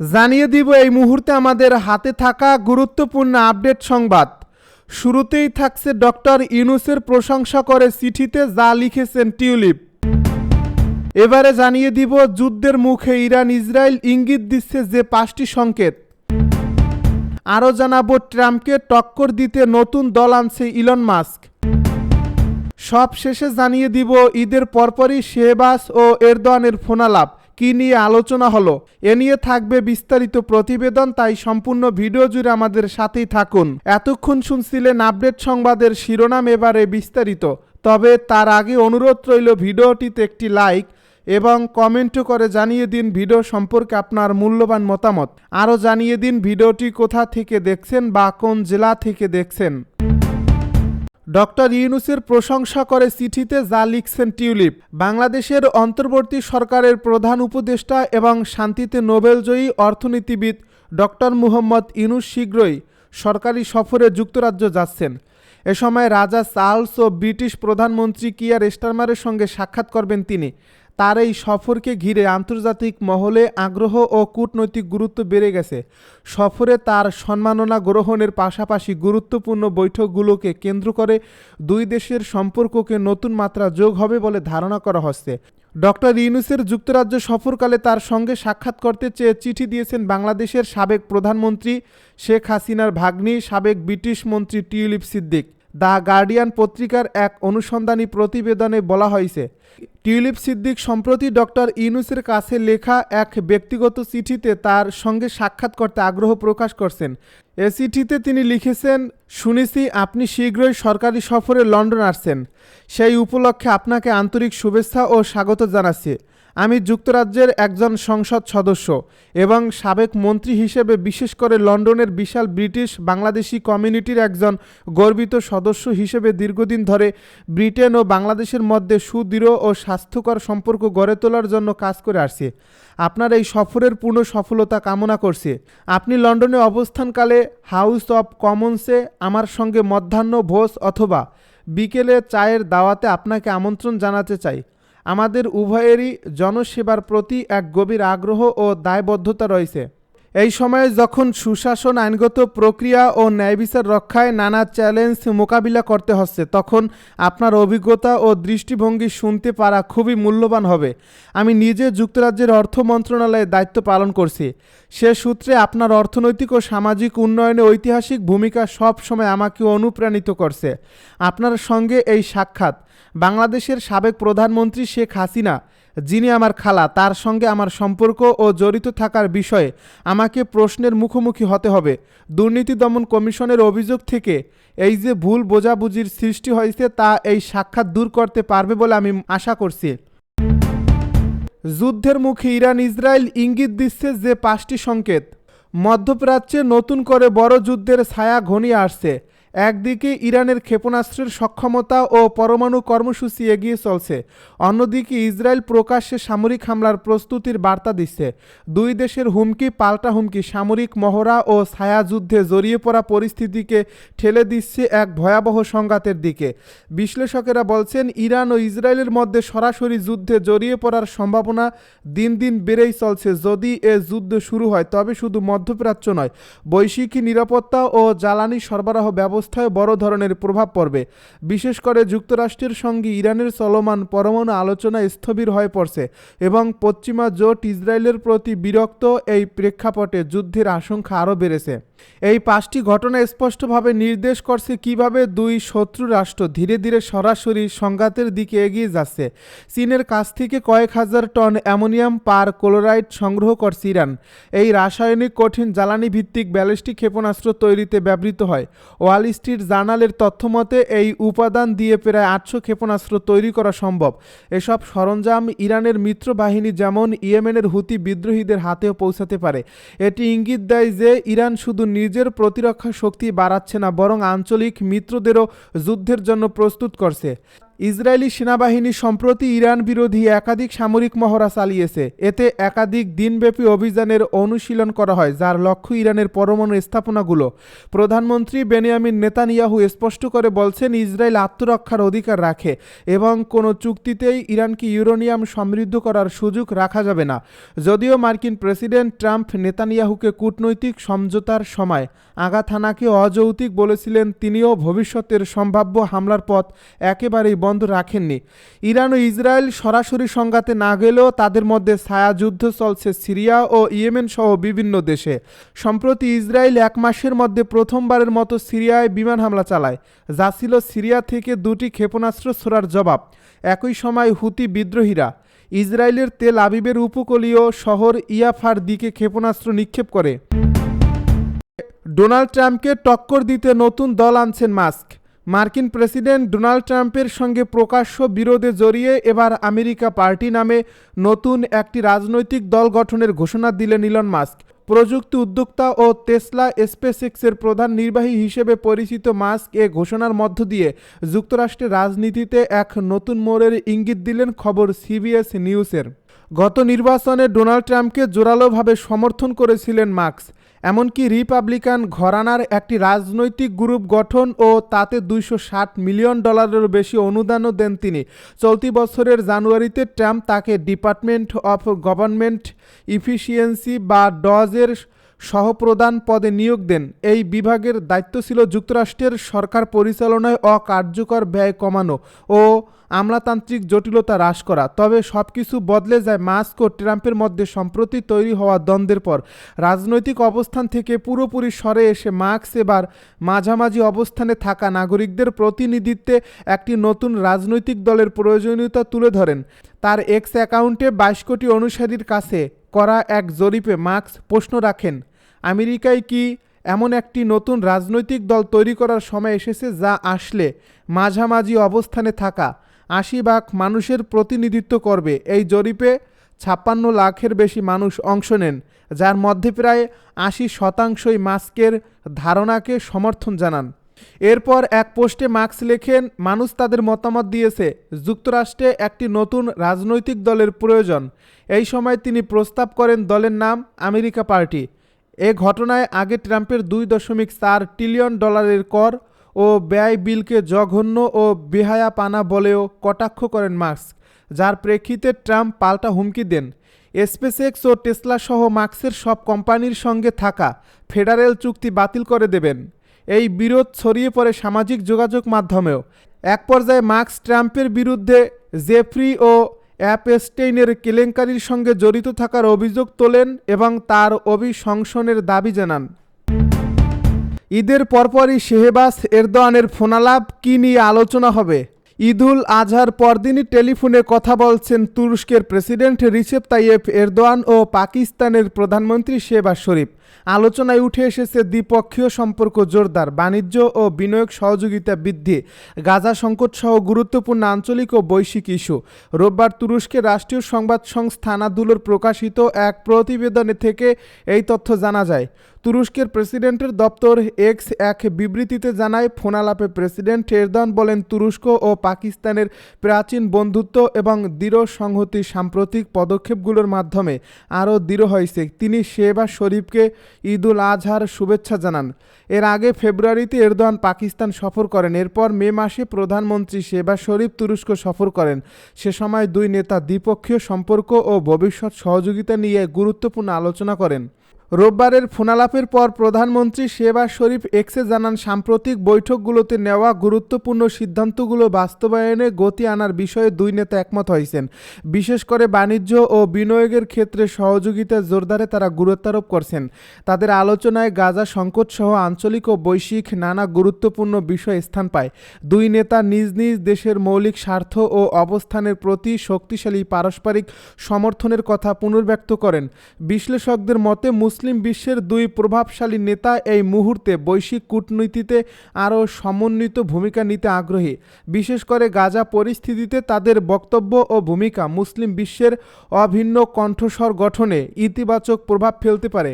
জানিয়ে দিব এই মুহূর্তে আমাদের হাতে থাকা গুরুত্বপূর্ণ আপডেট সংবাদ। শুরুতেই থাকছে ডক্টর ইউনুসের প্রশংসা করে চিঠিতে যা লিখেছেন টিউলিপ। এবারে জানিয়ে দিব যুদ্ধের মুখে ইরান ইসরায়েল ইঙ্গিত দিচ্ছে যে পাঁচটি সংকেত। আরও জানাব ট্রাম্পকে টক্কর দিতে নতুন দল আনছে ইলন মাস্ক। সব শেষে জানিয়ে দিব ঈদের পরপরই শেহবাজ ও এরদোয়ানের ফোনালাপ। কি নিয়ে আলোচনা হলো? এ নিয়ে থাকবে বিস্তারিত প্রতিবেদন, তাই সম্পূর্ণ ভিডিও জুড়ে আমাদের সাথেই থাকুন। এতক্ষণ শুনছিলেন আপডেট সংবাদের শিরোনাম, এবারে বিস্তারিত। তবে তার আগে অনুরোধ রইল ভিডিওটিতে একটি লাইক এবং কমেন্টও করে জানিয়ে দিন ভিডিও সম্পর্কে আপনার মূল্যবান মতামত। আরও জানিয়ে দিন ভিডিওটি কোথা থেকে দেখছেন বা কোন জেলা থেকে দেখছেন। ডক্টর ইউনুসের প্রশংসা করে চিঠিতে যা লিখছেন টিউলিপ, বাংলাদেশের অন্তর্বর্তী সরকারের প্রধান উপদেষ্টা এবং শান্তিতে নোবেলজয়ী অর্থনীতিবিদ ডক্টর মুহম্মদ ইউনুস শীঘ্রই সরকারি সফরে যুক্তরাজ্য যাচ্ছেন। এ সময় রাজা চার্লস ও ব্রিটিশ প্রধানমন্ত্রী কিয়ার স্টারমারের সঙ্গে সাক্ষাৎ করবেন তিনি। তার এই সফরকে ঘিরে আন্তর্জাতিক মহলে আগ্রহ ও কূটনৈতিক গুরুত্ব বেড়ে গেছে। সফরে তার সম্মাননা গ্রহণের পাশাপাশি গুরুত্বপূর্ণ বৈঠকগুলোকে কেন্দ্র করে দুই দেশের সম্পর্ককে নতুন মাত্রা যোগ হবে বলে ধারণা করা হচ্ছে। ডক্টর ইউনুসের যুক্তরাজ্য সফরকালে তার সঙ্গে সাক্ষাৎ করতে চেয়ে চিঠি দিয়েছেন বাংলাদেশের সাবেক প্রধানমন্ত্রী শেখ হাসিনার ভাগ্নি, সাবেক ব্রিটিশ মন্ত্রী টিউলিপ সিদ্দিক। দ্য গার্ডিয়ান পত্রিকার এক অনুসন্ধানী প্রতিবেদনে বলা হয়েছে টিউলিপ সিদ্দিক সম্প্রতি ডক্টর ইউনুসের কাছে লেখা এক ব্যক্তিগত চিঠিতে তার সঙ্গে সাক্ষাৎ করতে আগ্রহ প্রকাশ করছেন। এ চিঠিতে তিনি লিখেছেন, শুনেছি আপনি শীঘ্রই সরকারি সফরে লন্ডন আসছেন। সেই উপলক্ষে আপনাকে আন্তরিক শুভেচ্ছা ও স্বাগত জানাচ্ছি। আমি যুক্তরাজ্যের একজন সংসদ সদস্য এবং সাবেক মন্ত্রী হিসেবে বিশেষ করে লন্ডনের বিশাল ব্রিটিশ বাংলাদেশি কমিউনিটির একজন গর্বিত সদস্য হিসেবে দীর্ঘদিন ধরে ব্রিটেন ও বাংলাদেশের মধ্যে সুদৃঢ় স্বাস্থ্যকর সম্পর্ক গড়ে তোলার জন্য কাজ করে আসছে। আপনার এই সফরের পূর্ণ সফলতা কামনা করছে। আপনি লন্ডনে অবস্থানকালে হাউস অব কমন্সে আমার সঙ্গে মধ্যাহ্ন ভোজ অথবা বিকেলে চায়ের দাওয়াতে আপনাকে আমন্ত্রণ জানাতে চাই। আমাদের উভয়েরই জনসেবার প্রতি এক গভীর আগ্রহ ও দায়বদ্ধতা রয়েছে। এই সময়ে যখন সুশাসন আইনগত প্রক্রিয়া ও ন্যায় বিচার রক্ষায় নানা চ্যালেঞ্জ মোকাবিলা করতে হচ্ছে, তখন আপনার অভিজ্ঞতা ও দৃষ্টিভঙ্গি শুনতে পারা খুবই মূল্যবান হবে। আমি নিজে যুক্তরাজ্যের অর্থ মন্ত্রণালয়ে দায়িত্ব পালন করছি। সে সূত্রে আপনার অর্থনৈতিক ও সামাজিক উন্নয়নে ঐতিহাসিক ভূমিকা সব সময় আমাকে অনুপ্রাণিত করছে। আপনার সঙ্গে এই সাক্ষাৎ। বাংলাদেশের সাবেক প্রধানমন্ত্রী শেখ হাসিনা যিনি আমার খালা, তার সঙ্গে আমার সম্পর্ক ও জড়িত থাকার বিষয়ে আমাকে প্রশ্নের মুখোমুখি হতে হবে। দুর্নীতি দমন কমিশনের অভিযোগ থেকে এই যে ভুল বোঝাবুঝির সৃষ্টি হয়েছে, তা এই সাক্ষাৎ দূর করতে পারবে বলে আমি আশা করছি। যুদ্ধের মুখে ইরান ইসরায়েল ইঙ্গিত দিচ্ছে যে পাঁচটি সংকেত। মধ্যপ্রাচ্যে নতুন করে বড় যুদ্ধের ছায়া ঘনিয়ে আসছে। একদিকে ইরানের ক্ষেপণাস্ত্রের সক্ষমতা ও পরমাণু কর্মসূচি এগিয়ে চলছে, অন্যদিকে ইসরায়েল প্রকাশ্যে সামরিক হামলার প্রস্তুতির বার্তা দিচ্ছে। দুই দেশের হুমকি, পাল্টা হুমকি, সামরিক মহড়া ও ছায়াযুদ্ধে জড়িয়ে পড়া পরিস্থিতিকে ঠেলে দিচ্ছে এক ভয়াবহ সংঘাতের দিকে। বিশ্লেষকেরা বলছেন, ইরান ও ইসরায়েলের মধ্যে সরাসরি যুদ্ধে জড়িয়ে পড়ার সম্ভাবনা দিন দিন বেড়েই চলছে। যদি এ যুদ্ধ শুরু হয়, তবে শুধু মধ্যপ্রাচ্য নয়, বৈশ্বিক নিরাপত্তা ও জ্বালানি সরবরাহ ব্যবস্থায় বড় ধরনের প্রভাব পড়বে। বিশেষ করে যুক্তরাষ্ট্রের সঙ্গে ইরানের চলমান পরমাণু আলোচনা স্থবির হয়ে পড়ছে এবং পশ্চিমা জোট ইসরায়েলের প্রতি বিরক্ত এই প্রেক্ষাপটে যুদ্ধের আশঙ্কা আরও বেড়েছে। এই পাঁচটি ঘটনা স্পষ্টভাবে নির্দেশ করছে কীভাবে দুই শত্রু রাষ্ট্র ধীরে ধীরে সরাসরি সংঘাতের দিকে এগিয়ে যাচ্ছে। চীনের কাছ থেকে কয়েক হাজার টন অ্যামোনিয়াম পার ক্লোরাইড সংগ্রহ করছে ইরান। এই রাসায়নিক কঠিন জ্বালানি ভিত্তিক ব্যালিস্টিক ক্ষেপণাস্ত্র তৈরিতে ব্যবহৃত হয়। ওয়াল স্ট্রিট জার্নালের তথ্যমতে এই উপাদান দিয়ে প্রায় আটশো ক্ষেপণাস্ত্র তৈরি করা সম্ভব। এসব সরঞ্জাম ইরানের মিত্র বাহিনী যেমন ইয়েমেনের হুতি বিদ্রোহীদের হাতেও পৌঁছাতে পারে। এটি ইঙ্গিত দেয় যে, ইরান শুধু নিজের প্রতিরক্ষা শক্তি বাড়াচ্ছে না বরং আঞ্চলিক মিত্রদেরও যুদ্ধের জন্য প্রস্তুত করছে। ইসরায়েলি সেনাবাহিনী সম্প্রতি ইরান বিরোধী একাধিক সামরিক মহড়া চালিয়েছে। এতে একাধিক দিনব্যাপী অভিযানের অনুশীলন করা হয়, যার লক্ষ্য ইরানের পরমাণু স্থাপনাগুলো। প্রধানমন্ত্রী বেনিয়ামিন নেতানিয়াহু স্পষ্ট করে বলছেন, ইসরায়েল আত্মরক্ষার অধিকার রাখে এবং কোনো চুক্তিতেই ইরানকে ইউরোনিয়াম সমৃদ্ধ করার সুযোগ রাখা যাবে না। যদিও মার্কিন প্রেসিডেন্ট ট্রাম্প নেতানিয়াহুকে কূটনৈতিক সমঝোতার সময় আগাথানাকে হানাকে অযৌক্তিক বলেছিলেন, তিনিও ভবিষ্যতের সম্ভাব্য হামলার পথ একেবারেই বন্ধ রাখেননি। ইরান ও ইসরায়েল সরাসরি সংঘাতে না গেলেও তাদের মধ্যে ছায়াযুদ্ধ চলছে সিরিয়া ও ইয়েমেন সহ বিভিন্ন দেশে। সম্প্রতি ইসরায়েল এক মাসের মধ্যে প্রথমবারের মতো সিরিয়ায় বিমান হামলা চালায়, যা ছিল সিরিয়া থেকে দুটি ক্ষেপণাস্ত্র ছোড়ার জবাব। একই সময় হুতি বিদ্রোহীরা ইসরায়েলের তেল আবিবের উপকূলীয় শহর ইয়াফার দিকে ক্ষেপণাস্ত্র নিক্ষেপ করে। ডোনাল্ড ট্রাম্পকে টক্কর দিতে নতুন দল আনছেন মাস্ক। মার্কিন প্রেসিডেন্ট ডোনাল্ড ট্রাম্পের সঙ্গে প্রকাশ্য বিরোধে জড়িয়ে এবার আমেরিকা পার্টি নামে নতুন একটি রাজনৈতিক দল গঠনের ঘোষণা দিলেন ইলন মাস্ক। প্রযুক্তি উদ্যোক্তা ও টেসলা স্পেসএক্সের প্রধান নির্বাহী হিসেবে পরিচিত মাস্ক এ ঘোষণার মধ্য দিয়ে যুক্তরাষ্ট্রের রাজনীতিতে এক নতুন মোড়ের ইঙ্গিত দিলেন খবর সিবিএস নিউজের। গত নির্বাচনে ডোনাল্ড ট্রাম্পকে জোরালোভাবে সমর্থন করেছিলেন মার্কস এমনকি রিপাবলিকান ঘরানার একটি রাজনৈতিক গ্রুপ গঠন ও তাতে দুইশো ষাট মিলিয়ন ডলারেরও বেশি অনুদানও দেন তিনি। চলতি বছরের জানুয়ারিতে ট্রাম্প তাকে ডিপার্টমেন্ট অফ গভর্নমেন্ট ইফিসিয়েন্সি বা ডজের সহপ্রধান পদে নিয়োগ দেন। এই বিভাগের দায়িত্ব ছিল যুক্তরাষ্ট্রের সরকার পরিচালনায় অকার্যকর ব্যয় কমানো ও আমলাতান্ত্রিক জটিলতা হ্রাস করা। তবে সব কিছু বদলে যায় মাস্ক ও ট্রাম্পের মধ্যে সম্প্রতি তৈরি হওয়া দ্বন্দ্বের পর। রাজনৈতিক অবস্থান থেকে পুরোপুরি সরে এসে মার্কস এবার মাঝামাঝি অবস্থানে থাকা নাগরিকদের প্রতিনিধিত্বে একটি নতুন রাজনৈতিক দলের প্রয়োজনীয়তা তুলে ধরেন। তার এক্স অ্যাকাউন্টে বাইশ কোটি অনুসারীর কাছে করা এক জরিপে মার্কস প্রশ্ন রাখেন, আমেরিকায় কি এমন একটি নতুন রাজনৈতিক দল তৈরি করার সময় এসেছে যা আসলে মাঝামাঝি অবস্থানে থাকা আশি ভাগ মানুষের প্রতিনিধিত্ব করবে? এই জরিপে ছাপ্পান্ন লাখের বেশি মানুষ অংশ নেন, যার মধ্যে প্রায় আশি শতাংশই মাস্কের ধারণাকে সমর্থন জানান। এরপর এক পোস্টে মার্কস লেখেন, মানুষ তাদের মতামত দিয়েছে, যুক্তরাষ্ট্রে একটি নতুন রাজনৈতিক দলের প্রয়োজন। এই সময় তিনি প্রস্তাব করেন দলের নাম আমেরিকা পার্টি। এ ঘটনায় আগে ট্রাম্পের দুই দশমিক চার ট্রিলিয়ন ডলারের কর ও ব্যয় বিলকে জঘন্য ও বেহায়াপানা বলেও কটাক্ষ করেন মার্কস, যার প্রেক্ষিতে ট্রাম্প পাল্টা হুমকি দেন। স্পেসএক্স ও টেসলা সহ মার্কসের সব কোম্পানির সঙ্গে থাকা ফেডারেল চুক্তি বাতিল করে দেবেন। এই বিরোধ ছড়িয়ে পড়ে সামাজিক যোগাযোগ মাধ্যমেও। এক পর্যায়ে মার্কস ট্রাম্পের বিরুদ্ধে জেফ্রি ও অ্যাপস্টেইনের কেলেঙ্কারির সঙ্গে জড়িত থাকার অভিযোগ তোলেন এবং তার অভিশংসনের দাবি জানান। ঈদের পরপরই শেহবাজ এরদোয়ানের ফোনালাপ কী নিয়ে আলোচনা হবে? ঈদুল আজহার পরদিনই টেলিফোনে কথা বলছেন তুরস্কের প্রেসিডেন্ট রিসেপ তাইয়েব এরদোয়ান ও পাকিস্তানের প্রধানমন্ত্রী শেহবাজ শরীফ। আলোচনায় উঠে এসেছে দ্বিপক্ষীয় সম্পর্ক জোরদার, বাণিজ্য ও বিনিয়োগ সহযোগিতা বৃদ্ধি, গাজা সংকট সহ গুরুত্বপূর্ণ আঞ্চলিক ও বৈশ্বিক ইস্যু। রোববার তুরস্কের রাষ্ট্রীয় সংবাদ সংস্থা আনাদুলোর প্রকাশিত এক প্রতিবেদনে থেকে এই তথ্য জানা যায়। তুরস্কের প্রেসিডেন্টের দপ্তর এক্স এক বিবৃতিতে জানায়, ফোনালাপে প্রেসিডেন্ট এরদান বলেন, তুরস্ক ও পাকিস্তানের প্রাচীন বন্ধুত্ব এবং দৃঢ় সংহতি সাম্প্রতিক পদক্ষেপগুলোর মাধ্যমে আরও দৃঢ় হয়েছে। তিনি শেবা শরীফকে ঈদুল আজহার শুভেচ্ছা জানান। এর আগে ফেব্রুয়ারিতে এরদোয়ান পাকিস্তান সফর করেন। এরপর মে মাসে প্রধানমন্ত্রী সেবা শরীফ তুরস্ক সফর করেন। সে সময় দুই নেতা দ্বিপক্ষীয় সম্পর্ক ও ভবিষ্যৎ সহযোগিতা নিয়ে গুরুত্বপূর্ণ আলোচনা করেন। রোববারের ফোনালাপের পর প্রধানমন্ত্রী শেহবাজ শরীফ এক্সে জানান, সাম্প্রতিক বৈঠকগুলোতে নেওয়া গুরুত্বপূর্ণ সিদ্ধান্তগুলো বাস্তবায়নে গতি আনার বিষয়ে দুই নেতা একমত হয়েছেন। বিশেষ করে বাণিজ্য ও বিনিয়োগের ক্ষেত্রে সহযোগিতা জোরদারে তারা গুরুত্বারোপ করছেন। তাদের আলোচনায় গাজা সংকট সহ আঞ্চলিক ও বৈশ্বিক নানা গুরুত্বপূর্ণ বিষয় স্থান পায়। দুই নেতা নিজ নিজ দেশের মৌলিক স্বার্থ ও অবস্থানের প্রতি শক্তিশালী পারস্পরিক সমর্থনের কথা পুনর্ব্যক্ত করেন। বিশ্লেষকদের মতে মুসলিম বিশ্বের দুই প্রভাবশালী নেতা এই মুহূর্তে বৈশ্বিক কূটনীতিতে আরও সমন্বিত ভূমিকা নিতে আগ্রহী। বিশেষ করে গাজা পরিস্থিতিতে তাদের বক্তব্য ও ভূমিকা মুসলিম বিশ্বের অভিন্ন কণ্ঠস্বর গঠনে ইতিবাচক প্রভাব ফেলতে পারে।